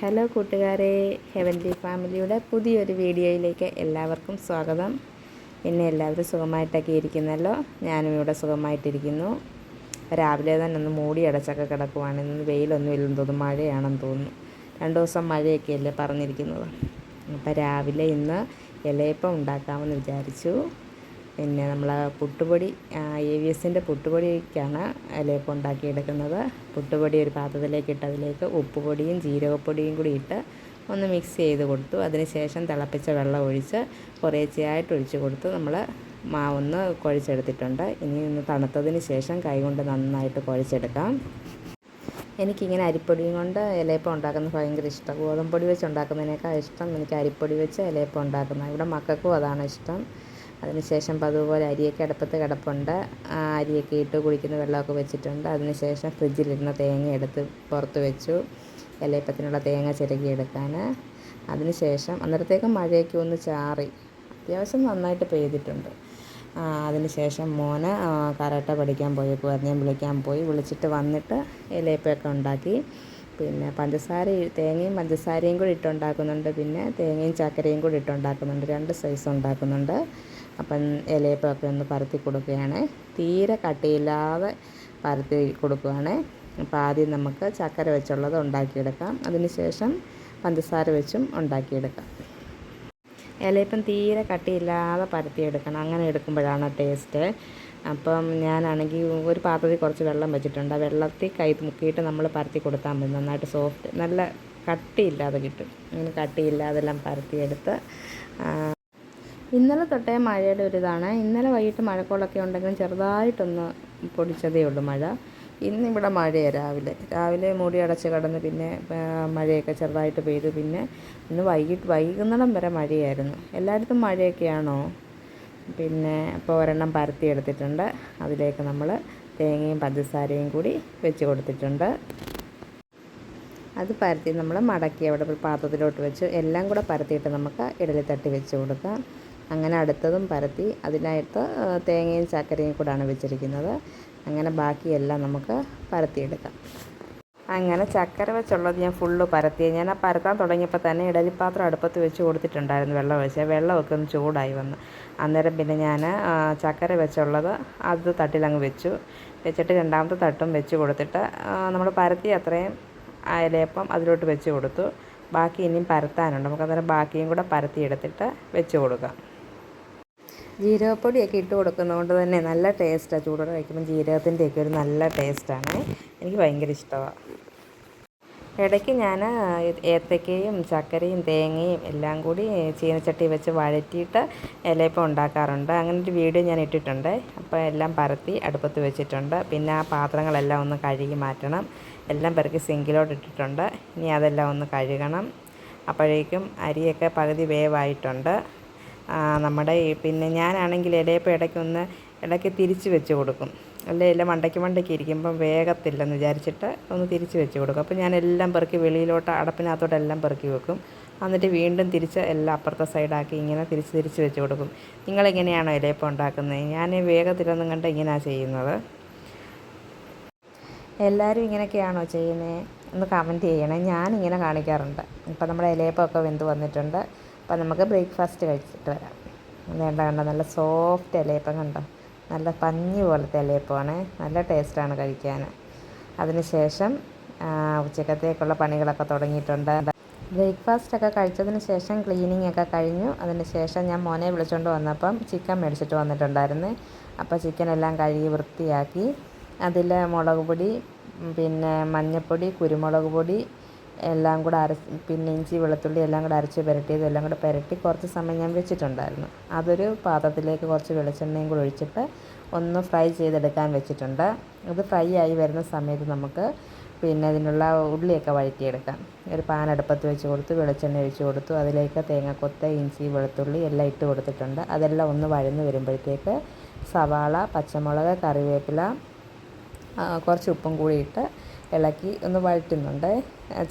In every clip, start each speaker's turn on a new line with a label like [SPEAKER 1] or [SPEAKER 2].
[SPEAKER 1] Hello കൂട്ടുകാരെ heavenly ഫാമിലിയുടെ പുതിയൊരു വീഡിയോയിലേക്ക് എല്ലാവർക്കും സ്വാഗതം. എന്നെ എല്ലാവരും സുഖമായിട്ടൊക്കെ ഇരിക്കുന്നല്ലോ? ഞാനും ഇവിടെ സുഖമായിട്ടിരിക്കുന്നു. രാവിലെ തന്നെ ഒന്ന് മൂടി അടച്ചൊക്കെ കിടക്കുവാണ്. ഇന്ന് വെയിലൊന്നും ഇല്ലെന്ന് തോന്നുന്നു. മഴയാണെന്ന് തോന്നുന്നു. രണ്ട് ദിവസം മഴയൊക്കെ അല്ലേ പറഞ്ഞിരിക്കുന്നത്. അപ്പോൾ രാവിലെ ഇന്ന് ഇലയപ്പം ഉണ്ടാക്കാമെന്ന് വിചാരിച്ചു. പിന്നെ നമ്മൾ പുട്ടുപൊടി എ വി എസിന്റെ പുട്ടുപൊടിക്കാണ് ലേപ്പം ഉണ്ടാക്കിയെടുക്കുന്നത്. പുട്ടുപൊടി ഒരു പാത്രത്തിലേക്ക് ഇട്ട് അതിലേക്ക് ഉപ്പുപൊടിയും ജീരകപ്പൊടിയും കൂടി ഇട്ട് ഒന്ന് മിക്സ് ചെയ്ത് കൊടുത്തു. അതിനുശേഷം തിളപ്പിച്ച വെള്ളം ഒഴിച്ച് കുറേശ്ശെയായിട്ട് ഒഴിച്ച് കൊടുത്ത്. നമ്മൾ മാവൊന്ന് കുഴച്ചെടുത്തിട്ടുണ്ട്. ഇനി ഒന്ന് തണുത്തതിന് ശേഷം കൈകൊണ്ട് നന്നായിട്ട് കുഴച്ചെടുക്കാം. എനിക്കിങ്ങനെ അരിപ്പൊടിയും കൊണ്ട് ഇലയപ്പം ഉണ്ടാക്കുന്നത് ഭയങ്കര ഇഷ്ടം. ഗോതമ്പൊടി വെച്ച് ഉണ്ടാക്കുന്നതിനേക്കാൾ ഇഷ്ടം എനിക്ക് അരിപ്പൊടി വെച്ച് ഇലയപ്പം ഉണ്ടാക്കുന്നത്. ഇവിടെ മക്കൾക്കും അതാണ് ഇഷ്ടം. അതിനുശേഷം അതുപോലെ അരിയൊക്കെ അടുപ്പത്ത് കിടപ്പുണ്ട്. അരിയൊക്കെ ഇട്ട് കുടിക്കുന്ന വെള്ളമൊക്കെ വെച്ചിട്ടുണ്ട്. അതിനുശേഷം ഫ്രിഡ്ജിലിരുന്ന തേങ്ങ എടുത്ത് പുറത്ത് വെച്ചു. ഇലയപ്പത്തിനുള്ള തേങ്ങ ചിരകിയെടുക്കാൻ അതിനുശേഷം അന്നേരത്തേക്കും മഴയൊക്കെ ഒന്ന് ചാറി. അത്യാവശ്യം നന്നായിട്ട് പെയ്തിട്ടുണ്ട്. അതിനുശേഷം മോന് കരാട്ട പഠിക്കാൻ പോയേക്കുമായിരുന്നു ഞാൻ വിളിക്കാൻ പോയി. വിളിച്ചിട്ട് വന്നിട്ട് ഇലയപ്പമൊക്കെ ഉണ്ടാക്കി. പിന്നെ പഞ്ചസാര തേങ്ങയും പഞ്ചസാരയും കൂടി ഇട്ടുണ്ടാക്കുന്നുണ്ട്. പിന്നെ തേങ്ങയും ചക്കരയും കൂടി ഇട്ടുണ്ടാക്കുന്നുണ്ട്. രണ്ട് സൈസ് ഉണ്ടാക്കുന്നുണ്ട്. അപ്പം ഇലയപ്പമൊക്കെ ഒന്ന് പരത്തി കൊടുക്കുകയാണ്. തീരെ കട്ടിയില്ലാതെ പരത്തി കൊടുക്കുകയാണ്. അപ്പോൾ ആദ്യം നമുക്ക് ചക്കര വെച്ചുള്ളത് ഉണ്ടാക്കിയെടുക്കാം. അതിനുശേഷം പഞ്ചസാര വെച്ചും ഉണ്ടാക്കിയെടുക്കാം. ഇലയപ്പം തീരെ കട്ടിയില്ലാതെ പരത്തിയെടുക്കണം. അങ്ങനെ എടുക്കുമ്പോഴാണ് ടേസ്റ്റ്. അപ്പം ഞാനാണെങ്കിൽ ഒരു പാത്രത്തിൽ കുറച്ച് വെള്ളം വെച്ചിട്ടുണ്ട്. ആ വെള്ളത്തിൽ കൈ മുക്കിയിട്ട് നമ്മൾ പരത്തി കൊടുത്താൽ മതി. നന്നായിട്ട് സോഫ്റ്റ് നല്ല കട്ടിയില്ലാതെ കിട്ടും. അങ്ങനെ കട്ടിയില്ലാതെല്ലാം പരത്തിയെടുത്ത് ഇന്നലെ തൊട്ടേ മഴയുടെ ഒരു ഇതാണ് ഇന്നലെ വൈകിട്ട് മഴക്കോളൊക്കെ ഉണ്ടെങ്കിലും ചെറുതായിട്ടൊന്ന് പൊടിച്ചതേ ഉള്ളൂ മഴ. ഇന്നിവിടെ മഴയാണ് രാവിലെ. രാവിലെ മൂടി അടച്ച് കടന്ന് പിന്നെ മഴയൊക്കെ ചെറുതായിട്ട് പെയ്തു. പിന്നെ ഇന്ന് വൈകിട്ട് വൈകുന്നേരം വരെ മഴയായിരുന്നു. എല്ലായിടത്തും മഴയൊക്കെയാണോ? പിന്നെ ഇപ്പോൾ ഒരെണ്ണം പരത്തി എടുത്തിട്ടുണ്ട്. അതിലേക്ക് നമ്മൾ തേങ്ങയും പഞ്ചസാരയും കൂടി വെച്ച് കൊടുത്തിട്ടുണ്ട്. അത് പരത്തി നമ്മൾ മടക്കി അവിടെ പാത്രത്തിലോട്ട് വെച്ച്. എല്ലാം കൂടെ പരത്തിയിട്ട് നമുക്ക് ഇഡലി തട്ടി വെച്ച് കൊടുക്കാം. അങ്ങനെ അടുത്തതും പരത്തി അതിനകത്ത് തേങ്ങയും ചക്കരയും കൂടാണ് വെച്ചിരിക്കുന്നത്. അങ്ങനെ ബാക്കിയെല്ലാം നമുക്ക് പരത്തിയെടുക്കാം. അങ്ങനെ ചക്കര വെച്ചുള്ളത് ഞാൻ ഫുള്ള് പരത്തി ഞാൻ ആ പരത്താൻ തുടങ്ങിയപ്പോൾ തന്നെ ഇഡലിപ്പാത്രം അടുപ്പത്ത് വെച്ച് കൊടുത്തിട്ടുണ്ടായിരുന്നു വെള്ളം ഒഴിച്ച്. വെള്ളമൊക്കെ ഒന്ന് ചൂടായി വന്നു. അന്നേരം പിന്നെ ഞാൻ ചക്കര വെച്ചുള്ളത് അത് തട്ടിലങ്ങ് വെച്ചു. വെച്ചിട്ട് രണ്ടാമത്തെ തട്ടും വെച്ച് കൊടുത്തിട്ട് നമ്മൾ പരത്തി അത്രയും ഇലയപ്പം അതിലോട്ട് വെച്ച് കൊടുത്തു. ബാക്കി ഇനിയും പരത്താനുണ്ട്. നമുക്കന്നേരം ബാക്കിയും കൂടെ പരത്തിയെടുത്തിട്ട് വെച്ച് കൊടുക്കാം. ജീരകപ്പൊടിയൊക്കെ ഇട്ട് കൊടുക്കുന്നതുകൊണ്ട് തന്നെ നല്ല ടേസ്റ്റാണ് ചൂടോടെ കഴിക്കുമ്പോൾ ജീരകത്തിന്റെയൊക്കെ ഒരു നല്ല ടേസ്റ്റാണ്. എനിക്ക് ഭയങ്കര ഇഷ്ടമാണ് ഇടയ്ക്ക് ഞാൻ ഏത്തക്കയും ചക്കരയും തേങ്ങയും എല്ലാം കൂടി ചീനച്ചട്ടി വെച്ച് വഴറ്റിയിട്ട് ഇലയപ്പം ഉണ്ടാക്കാറുണ്ട്. അങ്ങനെ ഒരു വീഡിയോ ഞാൻ ഇട്ടിട്ടുണ്ട്. അപ്പോൾ എല്ലാം പരത്തി അടുപ്പത്ത് വെച്ചിട്ടുണ്ട്. പിന്നെ ആ പാത്രങ്ങളെല്ലാം ഒന്ന് കഴുകി മാറ്റണം. എല്ലാം പെറുക്കി സിങ്കിലോട്ട് ഇട്ടിട്ടുണ്ട്. ഇനി അതെല്ലാം ഒന്ന് കഴുകണം. അപ്പോഴേക്കും അരിയൊക്കെ പകുതി വേവായിട്ടുണ്ട്. നമ്മുടെ പിന്നെ ഞാനാണെങ്കിൽ ഇലയപ്പം ഇടയ്ക്കൊന്ന് ഇടയ്ക്ക് തിരിച്ച് വെച്ച് കൊടുക്കും. അല്ല ഇല മണ്ടയ്ക്ക് മണ്ടയ്ക്ക് ഇരിക്കുമ്പം വേഗത്തില്ലെന്ന് വിചാരിച്ചിട്ട് ഒന്ന് തിരിച്ച് വെച്ച് കൊടുക്കും. അപ്പോൾ ഞാൻ എല്ലാം പെറുക്കി വെളിയിലോട്ട് അടപ്പിനകത്തോട്ട് എല്ലാം പെറുക്കി വെക്കും. എന്നിട്ട് വീണ്ടും തിരിച്ച് എല്ലാം അപ്പുറത്തെ സൈഡാക്കി ഇങ്ങനെ തിരിച്ച് തിരിച്ച് വെച്ച് കൊടുക്കും. നിങ്ങളെങ്ങനെയാണോ ഇലയപ്പം ഉണ്ടാക്കുന്നത്? ഞാൻ വേഗത്തിലൊന്നും കണ്ട് ഇങ്ങനെയാണ് ചെയ്യുന്നത്. എല്ലാവരും ഇങ്ങനെയൊക്കെയാണോ ചെയ്യുന്നത്? ഒന്ന് കമന്റ് ചെയ്യണേ. ഞാനിങ്ങനെ കാണിക്കാറുണ്ട്. ഇപ്പം നമ്മുടെ ഇലയപ്പമൊക്കെ വെന്ത് വന്നിട്ടുണ്ട്. അപ്പം നമുക്ക് ബ്രേക്ക്ഫാസ്റ്റ് കഴിച്ചിട്ട് വരാം. വേണ്ട കണ്ടോ? നല്ല സോഫ്റ്റ് ഇലയപ്പം കണ്ടോ? നല്ല പഞ്ഞി പോലത്തെ ഇലയപ്പമാണ്. നല്ല ടേസ്റ്റാണ് കഴിക്കാൻ. അതിനുശേഷം ഉച്ചക്കത്തേക്കുള്ള പണികളൊക്കെ തുടങ്ങിയിട്ടുണ്ട്. ബ്രേക്ക്ഫാസ്റ്റൊക്കെ കഴിച്ചതിന് ശേഷം ക്ലീനിങ് ഒക്കെ കഴിഞ്ഞു. അതിന് ശേഷം ഞാൻ മോനെ വിളിച്ചുകൊണ്ട് വന്നപ്പം ചിക്കൻ മേടിച്ചിട്ട് വന്നിട്ടുണ്ടായിരുന്നു. അപ്പോൾ ചിക്കൻ എല്ലാം കഴുകി വൃത്തിയാക്കി. അതിൽ മുളക് പൊടി പിന്നെ മഞ്ഞൾപ്പൊടി കുരുമുളക് പൊടി എല്ലാം കൂടെ അരച്ച് പിന്നെ ഇഞ്ചി വെളുത്തുള്ളി എല്ലാം കൂടെ അരച്ച് പുരട്ടിയത് എല്ലാം കൂടെ പുരട്ടി കുറച്ച് സമയം ഞാൻ വെച്ചിട്ടുണ്ടായിരുന്നു. അതൊരു പാത്രത്തിലേക്ക് കുറച്ച് വെളിച്ചെണ്ണയും കൂടെ ഒഴിച്ചിട്ട് ഒന്ന് ഫ്രൈ ചെയ്തെടുക്കാൻ വെച്ചിട്ടുണ്ട്. അത് ഫ്രൈ ആയി വരുന്ന സമയത്ത് നമുക്ക് പിന്നെ അതിനുള്ള ഉള്ളിയൊക്കെ വഴറ്റിയെടുക്കാം. ഒരു പാൻ അടുപ്പത്ത് വെച്ച് കൊടുത്തു വെളിച്ചെണ്ണ ഒഴിച്ച് കൊടുത്തു. അതിലേക്ക് തേങ്ങാക്കൊത്ത് ഇഞ്ചി വെളുത്തുള്ളി എല്ലാം ഇട്ട് കൊടുത്തിട്ടുണ്ട്. അതെല്ലാം ഒന്ന് വഴന്ന് വരുമ്പോഴത്തേക്ക് സവാള പച്ചമുളക് കറിവേപ്പില കുറച്ച് ഉപ്പും കൂടി ഇട്ട് ഇളക്കി ഒന്ന് വഴറ്റുന്നുണ്ട്.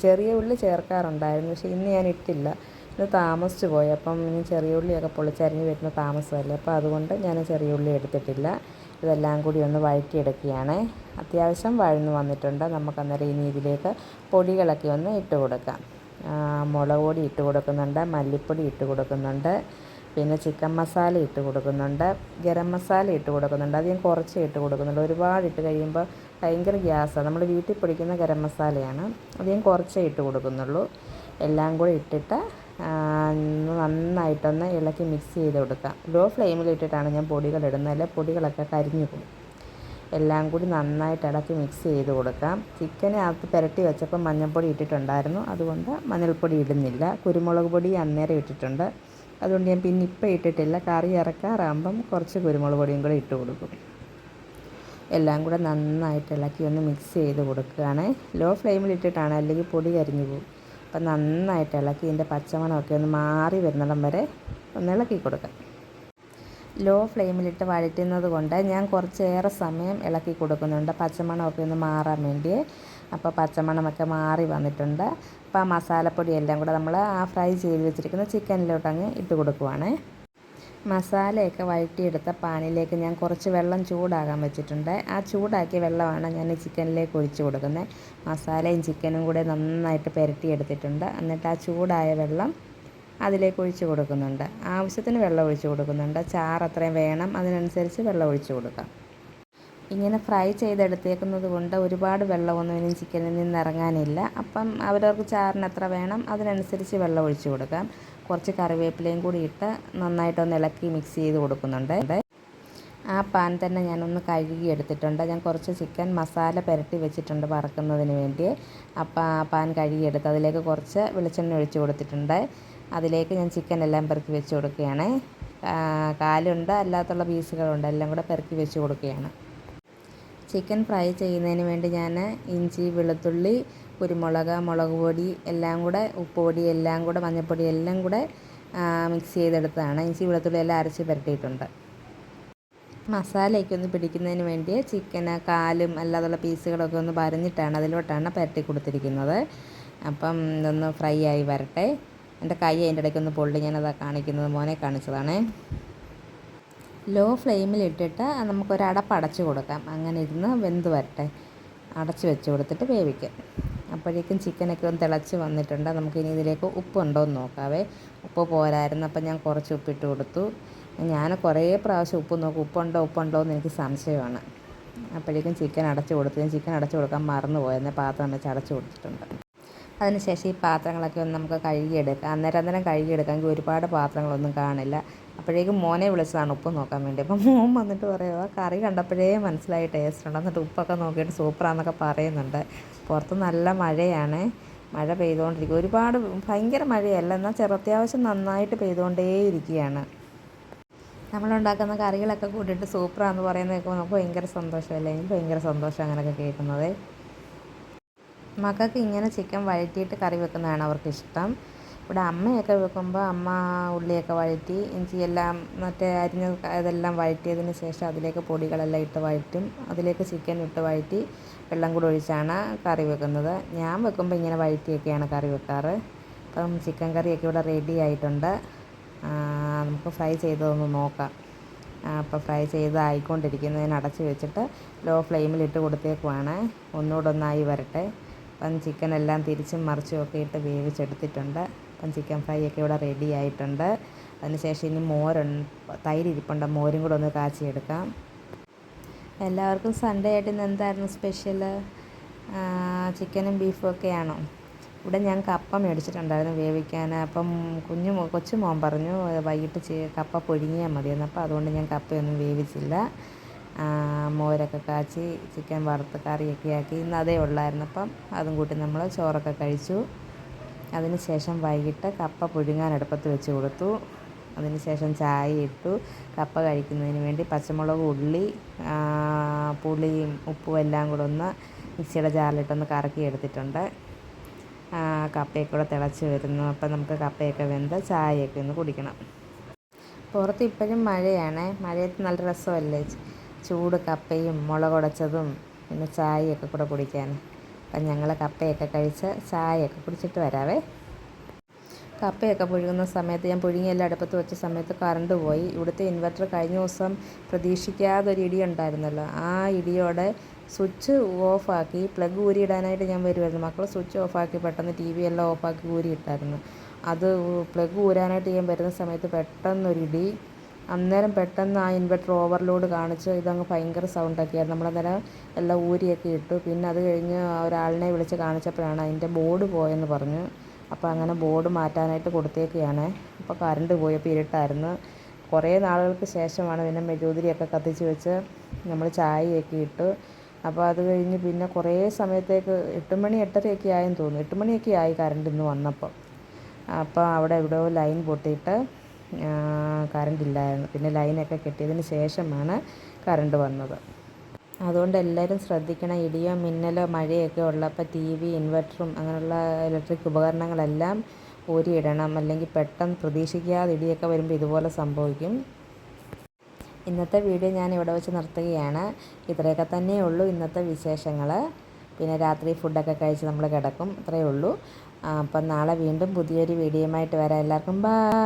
[SPEAKER 1] ചെറിയ ഉള്ളി ചേർക്കാറുണ്ടായിരുന്നു പക്ഷേ ഇന്ന് ഞാൻ ഇട്ടില്ല. ഇന്ന് താമസിച്ചു പോയി. അപ്പം ഇനി ചെറിയ ഉള്ളിയൊക്കെ പൊളിച്ചരിഞ്ഞ് വരുന്ന താമസമല്ലേ? അപ്പോൾ അതുകൊണ്ട് ഞാൻ ചെറിയ ഉള്ളി എടുത്തിട്ടില്ല. ഇതെല്ലാം കൂടി ഒന്ന് വഴറ്റിയെടുക്കുകയാണ്. അത്യാവശ്യം വഴന്ന് വന്നിട്ടുണ്ട്. നമുക്ക് അന്നേരം ഇനി ഇതിലേക്ക് പൊടികളൊക്കെ ഒന്ന് ഇട്ട് കൊടുക്കാം. മുളക് പൊടി ഇട്ട് കൊടുക്കുന്നുണ്ട് മല്ലിപ്പൊടി ഇട്ട് കൊടുക്കുന്നുണ്ട് പിന്നെ ചിക്കൻ മസാല ഇട്ട് കൊടുക്കുന്നുണ്ട് ഗരം മസാല ഇട്ട് കൊടുക്കുന്നുണ്ട്. ഞാൻ കുറച്ച് ഇട്ട് കൊടുക്കുന്നുണ്ട് ഒരുപാട് ഇട്ട് കഴിയുമ്പോൾ ഭയങ്കര ഗ്യാസാണ് നമ്മൾ വീട്ടിൽ പൊടിക്കുന്ന ഗരം മസാലയാണ്. ഞാൻ കുറച്ചേ ഇട്ട് കൊടുക്കുന്നുള്ളൂ. എല്ലാം കൂടെ ഇട്ടിട്ട് നന്നായിട്ടൊന്ന് ഇളക്കി മിക്സ് ചെയ്ത് കൊടുക്കാം. ലോ ഫ്ലെയിമിൽ ഇട്ടിട്ടാണ് ഞാൻ പൊടികൾ ഇടുന്നത്. അല്ലെ പൊടികളൊക്കെ കരിഞ്ഞു പോകും. എല്ലാം കൂടി നന്നായിട്ട് ഇളക്കി മിക്സ് ചെയ്ത് കൊടുക്കാം. ചിക്കനെ അകത്ത് പുരട്ടി വെച്ചപ്പോൾ മഞ്ഞൾപ്പൊടി ഇട്ടിട്ടുണ്ടായിരുന്നു. അതുകൊണ്ട് മഞ്ഞൾപ്പൊടി ഇടുന്നില്ല. കുരുമുളക് പൊടി അന്നേരം ഇട്ടിട്ടുണ്ട്. അതുകൊണ്ട് ഞാൻ പിന്നെ ഇപ്പം ഇട്ടിട്ടില്ല. കറി ഇറക്കാറാകുമ്പം കുറച്ച് കുരുമുളക് പൊടിയും കൂടെ ഇട്ട് കൊടുക്കും. എല്ലാം കൂടെ നന്നായിട്ട് ഇളക്കി ഒന്ന് മിക്സ് ചെയ്ത് കൊടുക്കുകയാണ്. ലോ ഫ്ലെയിമിൽ ഇട്ടിട്ടാണ് അല്ലെങ്കിൽ പൊടി കരിഞ്ഞു പോകും. അപ്പം നന്നായിട്ട് ഇളക്കി ഇതിന്റെ പച്ചമണമൊക്കെ ഒന്ന് മാറി വരുന്നിടം വരെ ഒന്ന് ഇളക്കി കൊടുക്കാം. ലോ ഫ്ലെയിമിലിട്ട് വഴറ്റുന്നത് കൊണ്ട് ഞാൻ കുറച്ചേറെ സമയം ഇളക്കി കൊടുക്കുന്നുണ്ട്. പച്ചമണമൊക്കെ ഒന്ന് മാറാൻ വേണ്ടി. അപ്പോൾ പച്ചമണമൊക്കെ മാറി വന്നിട്ടുണ്ട്. അപ്പോൾ ആ മസാലപ്പൊടിയെല്ലാം കൂടെ നമ്മൾ ആ ഫ്രൈ ചെയ്ത് വെച്ചിരിക്കുന്ന ചിക്കനിലോട്ടങ്ങ് ഇട്ട് കൊടുക്കുവാണ്. മസാലയൊക്കെ വഴറ്റിയെടുത്ത പാനിലേക്ക് ഞാൻ കുറച്ച് വെള്ളം ചൂടാകാൻ വെച്ചിട്ടുണ്ട്. ആ ചൂടാക്കിയ വെള്ളമാണ് ഞാൻ ചിക്കനിലേക്ക് ഒഴിച്ചു കൊടുക്കുന്നത്. മസാലയും ചിക്കനും കൂടെ നന്നായിട്ട് പുരട്ടിയെടുത്തിട്ടുണ്ട്. എന്നിട്ട് ആ ചൂടായ വെള്ളം അതിലേക്ക് ഒഴിച്ച് കൊടുക്കുന്നുണ്ട്. ആവശ്യത്തിന് വെള്ളം ഒഴിച്ച് കൊടുക്കുന്നുണ്ട്. ചാറ് അത്രയും വേണം. അതിനനുസരിച്ച് വെള്ളം ഒഴിച്ച് കൊടുക്കാം. ഇങ്ങനെ ഫ്രൈ ചെയ്തെടുത്തേക്കുന്നത് കൊണ്ട് ഒരുപാട് വെള്ളമൊന്നും ഇനി ചിക്കനിൽ നിന്ന് ഇറങ്ങാനില്ല. അപ്പം അവരവർക്ക് ചാറിന് എത്ര വേണം അതിനനുസരിച്ച് വെള്ളം ഒഴിച്ചു കൊടുക്കാം. കുറച്ച് കറിവേപ്പിലയും കൂടി ഇട്ട് നന്നായിട്ടൊന്ന് ഇളക്കി മിക്സ് ചെയ്ത് കൊടുക്കുന്നുണ്ട്. ആ പാൻ തന്നെ ഞാനൊന്ന് കഴുകി എടുത്തിട്ടുണ്ട്. ഞാൻ കുറച്ച് ചിക്കൻ മസാല പുരട്ടി വെച്ചിട്ടുണ്ട് വറക്കുന്നതിന് വേണ്ടി. അപ്പം ആ പാൻ കഴുകിയെടുത്ത് അതിലേക്ക് കുറച്ച് വെളിച്ചെണ്ണ ഒഴിച്ച് കൊടുത്തിട്ടുണ്ട്. അതിലേക്ക് ഞാൻ ചിക്കൻ എല്ലാം പെറുക്കി വെച്ച് കൊടുക്കുകയാണ്. കാലുണ്ട് അല്ലാത്തുള്ള പീസുകളുണ്ട് എല്ലാം കൂടെ പെറുക്കി വെച്ച് കൊടുക്കുകയാണ്. ചിക്കൻ ഫ്രൈ ചെയ്യുന്നതിന് വേണ്ടി ഞാൻ ഇഞ്ചി വെളുത്തുള്ളി കുരുമുളക് മുളക് പൊടി എല്ലാം കൂടെ ഉപ്പ് പൊടി എല്ലാം കൂടെ മഞ്ഞൾപ്പൊടി എല്ലാം കൂടെ മിക്സ് ചെയ്തെടുത്തതാണ്. ഇഞ്ചി വെളുത്തുള്ളി എല്ലാം അരച്ച് പുരട്ടിയിട്ടുണ്ട് മസാലയൊക്കെ ഒന്ന് പിടിക്കുന്നതിന് വേണ്ടി ചിക്കന് കാലും അല്ലാതുള്ള പീസുകളൊക്കെ ഒന്ന് വരഞ്ഞിട്ടാണ് അതിലോട്ടാണ് പുരട്ടി കൊടുത്തിരിക്കുന്നത്. അപ്പം ഇതൊന്ന് ഫ്രൈ ആയി വരട്ടെ. എന്റെ കൈ അതിന്റെ ഇടയ്ക്കൊന്ന് പൊള്ളി ഞാനത് കാണിക്കുന്നത്. മോനെ കാണിച്ചതാണ്. ലോ ഫ്ലെയിമിലിട്ടിട്ട് നമുക്കൊരടപ്പ് നമുക്കൊരു അടപ്പടച്ച് കൊടുക്കാം. അങ്ങനെ ഇരുന്ന് വെന്ത് വരട്ടെ. അടച്ച് വെച്ച് കൊടുത്തിട്ട് വേവിക്കാം. അപ്പോഴേക്കും ചിക്കനൊക്കെ ഒന്ന് തിളച്ച് വന്നിട്ടുണ്ട്. നമുക്കിനി ഇതിലേക്ക് ഉപ്പുണ്ടോ എന്ന് നോക്കാവേ. ഉപ്പ് പോരായിരുന്നു. അപ്പം ഞാൻ കുറച്ച് ഉപ്പിട്ട് കൊടുത്തു. ഞാൻ കുറേ പ്രാവശ്യം ഉപ്പ് നോക്കും. ഉപ്പുണ്ടോ ഉപ്പുണ്ടോ എന്ന് എനിക്ക് സംശയമാണ്. അപ്പോഴേക്കും ചിക്കൻ അടച്ചു കൊടുത്തു. ഞാൻ ചിക്കൻ അടച്ചു കൊടുക്കാൻ മറന്നു പോയെന്നെ പാത്രം വെച്ച് അടച്ചു കൊടുത്തിട്ടുണ്ട്. അതിനുശേഷം ഈ പാത്രങ്ങളൊക്കെ ഒന്ന് നമുക്ക് കഴുകിയെടുക്കാം. അന്നേരം അന്നേരം കഴുകിയെടുക്കാമെങ്കിൽ ഒരുപാട് പാത്രങ്ങളൊന്നും കാണില്ല. അപ്പോഴേക്കും മോനെ വിളിച്ചതാണ് ഉപ്പ് നോക്കാൻ വേണ്ടി. അപ്പം മോൻ വന്നിട്ട് പറയുക കറി കണ്ടപ്പോഴേ മനസ്സിലായി ടേസ്റ്റ് ഉണ്ട്? എന്നിട്ട് ഉപ്പൊക്കെ നോക്കിയിട്ട് സൂപ്പറാന്നൊക്കെ പറയുന്നുണ്ട്. പുറത്ത് നല്ല മഴയാണ്. മഴ പെയ്തുകൊണ്ടിരിക്കുക. ഒരുപാട് ഭയങ്കര മഴയല്ല. എന്നാൽ ചെറുത്യാവശ്യം നന്നായിട്ട് പെയ്തുകൊണ്ടേ ഇരിക്കുകയാണ് നമ്മളുണ്ടാക്കുന്ന കറികളൊക്കെ കൂട്ടിയിട്ട് സൂപ്പറാന്ന് പറയുന്നത് കേൾക്കുമ്പോൾ നമുക്ക് ഭയങ്കര സന്തോഷമല്ലേ? എനിക്ക് ഭയങ്കര സന്തോഷം അങ്ങനെയൊക്കെ കേൾക്കുന്നത്. മക്കൾക്ക് ഇങ്ങനെ ചിക്കൻ വഴറ്റിയിട്ട് കറി വെക്കുന്നതാണ് അവർക്കിഷ്ടം. ഇവിടെ അമ്മയൊക്കെ വെക്കുമ്പോൾ അമ്മ ഉള്ളിയൊക്കെ വഴറ്റി ഇഞ്ചിയെല്ലാം മറ്റേ അരിഞ്ഞ ഇതെല്ലാം വഴറ്റിയതിന് ശേഷം അതിലേക്ക് പൊടികളെല്ലാം ഇട്ട് വഴറ്റും. അതിലേക്ക് ചിക്കൻ ഇട്ട് വഴറ്റി വെള്ളം കൂടി ഒഴിച്ചാണ് കറി വെക്കുന്നത്. ഞാൻ വെക്കുമ്പോൾ ഇങ്ങനെ വഴറ്റിയൊക്കെയാണ് കറി വെക്കാറ്. അപ്പം ചിക്കൻ കറിയൊക്കെ ഇവിടെ റെഡി ആയിട്ടുണ്ട്. നമുക്ക് ഫ്രൈ ചെയ്തതൊന്ന് നോക്കാം. അപ്പോൾ ഫ്രൈ ചെയ്ത് ആയിക്കൊണ്ടിരിക്കുന്നതിന് അടച്ച് വെച്ചിട്ട് ലോ ഫ്ലെയിമിൽ ഇട്ട് കൊടുത്തേക്കുവാണ്. ഒന്നുകൂടെ ഒന്നായി വരട്ടെ. അപ്പം ചിക്കൻ എല്ലാം തിരിച്ചും മറിച്ചും ഒക്കെ ഇട്ട് വേവിച്ചെടുത്തിട്ടുണ്ട്. അപ്പം ചിക്കൻ ഫ്രൈ ഒക്കെ ഇവിടെ റെഡി ആയിട്ടുണ്ട്. അതിനുശേഷം ഇനി മോരുണ്ട് തൈര് ഇരിപ്പുണ്ട്. മോരും കൂടെ ഒന്ന് കാച്ചിയെടുക്കാം. എല്ലാവർക്കും സൺഡേ ആയിട്ട് ഇന്ന് എന്തായിരുന്നു സ്പെഷ്യൽ ചിക്കനും ബീഫും ഒക്കെയാണോ ഇവിടെ ഞാൻ കപ്പ മേടിച്ചിട്ടുണ്ടായിരുന്നു വേവിക്കാൻ. അപ്പം കുഞ്ഞു കൊച്ചു മോൻ പറഞ്ഞു വൈകിട്ട് കപ്പ പൊഴുങ്ങിയാൽ മതിയെന്ന്. അപ്പോൾ അതുകൊണ്ട് ഞാൻ കപ്പയൊന്നും വേവിച്ചില്ല. മോരൊക്കെ കാച്ചി ചിക്കൻ വറുത്ത് കറിയൊക്കെ ആക്കി ഇന്ന് അതേ ഉള്ളായിരുന്നു. അപ്പം അതും കൂട്ടി നമ്മൾ ചോറൊക്കെ കഴിച്ചു. അതിന് ശേഷം വൈകിട്ട് കപ്പ പുഴുങ്ങാൻ അടുപ്പത്ത് വെച്ച് കൊടുത്തു. അതിന് ശേഷം ചായ ഇട്ടു. കപ്പ കഴിക്കുന്നതിന് വേണ്ടി പച്ചമുളക് ഉള്ളി പുളിയും ഉപ്പും എല്ലാം കൂടെ ഒന്ന് മിക്സിയുടെ ജാറിലിട്ടൊന്ന് കറക്കി എടുത്തിട്ടുണ്ട്. കപ്പയൊക്കെ കൂടെ തിളച്ച് വരുന്നു. അപ്പം നമുക്ക് കപ്പയൊക്കെ വെന്ത് ചായയൊക്കെ ഒന്ന് കുടിക്കണം. പുറത്ത് ഇപ്പോഴും മഴയാണ്. മഴയത്ത് നല്ല രസമല്ലേ? ചൂട് കപ്പയും മുളകുടച്ചതും പിന്നെ ചായയൊക്കെ കൂടെ കുടിക്കാൻ. അപ്പം ഞങ്ങൾ കപ്പയൊക്കെ കഴിച്ച് ചായയൊക്കെ കുടിച്ചിട്ട് വരാവേ. കപ്പയൊക്കെ പുഴുങ്ങുന്ന സമയത്ത് ഞാൻ പുഴുങ്ങിയെല്ലാം അടുപ്പത്ത് വെച്ച സമയത്ത് കറണ്ട് പോയി. ഇവിടുത്തെ ഇൻവെർട്ടർ കഴിഞ്ഞ ദിവസം പ്രതീക്ഷിക്കാതെ ഒരു ഇടി ഉണ്ടായിരുന്നല്ലോ. ആ ഇടിയോടെ സ്വിച്ച് ഓഫാക്കി പ്ലഗ് ഊരിയിടാനായിട്ട് ഞാൻ വരുമായിരുന്നു മക്കൾ സ്വിച്ച് ഓഫാക്കി പെട്ടെന്ന് ടി വി എല്ലാം ഓഫാക്കി ഊരിയിട്ടായിരുന്നു. അത് പ്ലഗ് ഊരാനായിട്ട് ഞാൻ വരുന്ന സമയത്ത് പെട്ടെന്നൊരിടി അന്നേരം പെട്ടെന്ന് ആ ഇൻവെർട്ടർ ഓവർലോഡ് കാണിച്ച് ഇതങ്ങ് ഭയങ്കര സൗണ്ടൊക്കെയായിരുന്നു നമ്മളന്നേരം എല്ലാം ഊരിയൊക്കെ ഇട്ടു. പിന്നെ അത് കഴിഞ്ഞ് ഒരാളിനെ വിളിച്ച് കാണിച്ചപ്പോഴാണ് അതിന്റെ ബോർഡ് പോയെന്ന് പറഞ്ഞു. അപ്പോൾ അങ്ങനെ ബോർഡ് മാറ്റാനായിട്ട് കൊടുത്തേക്കുകയാണ്. അപ്പോൾ കറണ്ട് പോയപ്പോൾ ഇരുട്ടായിരുന്നു. കുറേ നാളുകൾക്ക് ശേഷമാണ് പിന്നെ മെഴുകുതിരിയൊക്കെ കത്തിച്ച് വെച്ച് നമ്മൾ ചായയൊക്കെ ഇട്ടു. അപ്പോൾ അത് കഴിഞ്ഞ് പിന്നെ കുറേ സമയത്തേക്ക് എട്ട് മണി എട്ടരയൊക്കെ ആയെന്ന് തോന്നുന്നു. എട്ട് മണിയൊക്കെ ആയി കറണ്ട് ഇന്ന് വന്നപ്പോൾ. അപ്പോൾ അവിടെ എവിടെയോ ലൈൻ പൊട്ടിയിട്ട് കറണ്ട് ഇല്ലായിരുന്നു. പിന്നെ ലൈനൊക്കെ കെട്ടിയതിന് ശേഷമാണ് കറണ്ട് വന്നത്. അതുകൊണ്ട് എല്ലാവരും ശ്രദ്ധിക്കണം. ഇടിയോ മിന്നലോ മഴയൊക്കെ ഉള്ളപ്പോൾ ടി വി ഇൻവെർട്ടറും അങ്ങനെയുള്ള ഇലക്ട്രിക് ഉപകരണങ്ങളെല്ലാം ഊരിയിടണം. അല്ലെങ്കിൽ പെട്ടെന്ന് പ്രതീക്ഷിക്കാതെ ഇടിയൊക്കെ വരുമ്പോൾ ഇതുപോലെ സംഭവിക്കും. ഇന്നത്തെ വീഡിയോ ഞാൻ ഇവിടെ വെച്ച് നിർത്തുകയാണ്. ഇത്രയൊക്കെ തന്നെ ഉള്ളൂ ഇന്നത്തെ വിശേഷങ്ങൾ. പിന്നെ രാത്രി ഫുഡൊക്കെ കഴിച്ച് നമ്മൾ കിടക്കും. ഇത്രയേ ഉള്ളൂ. അപ്പം നാളെ വീണ്ടും പുതിയൊരു വീഡിയോയുമായിട്ട് വരാം. എല്ലാവർക്കും ബൈ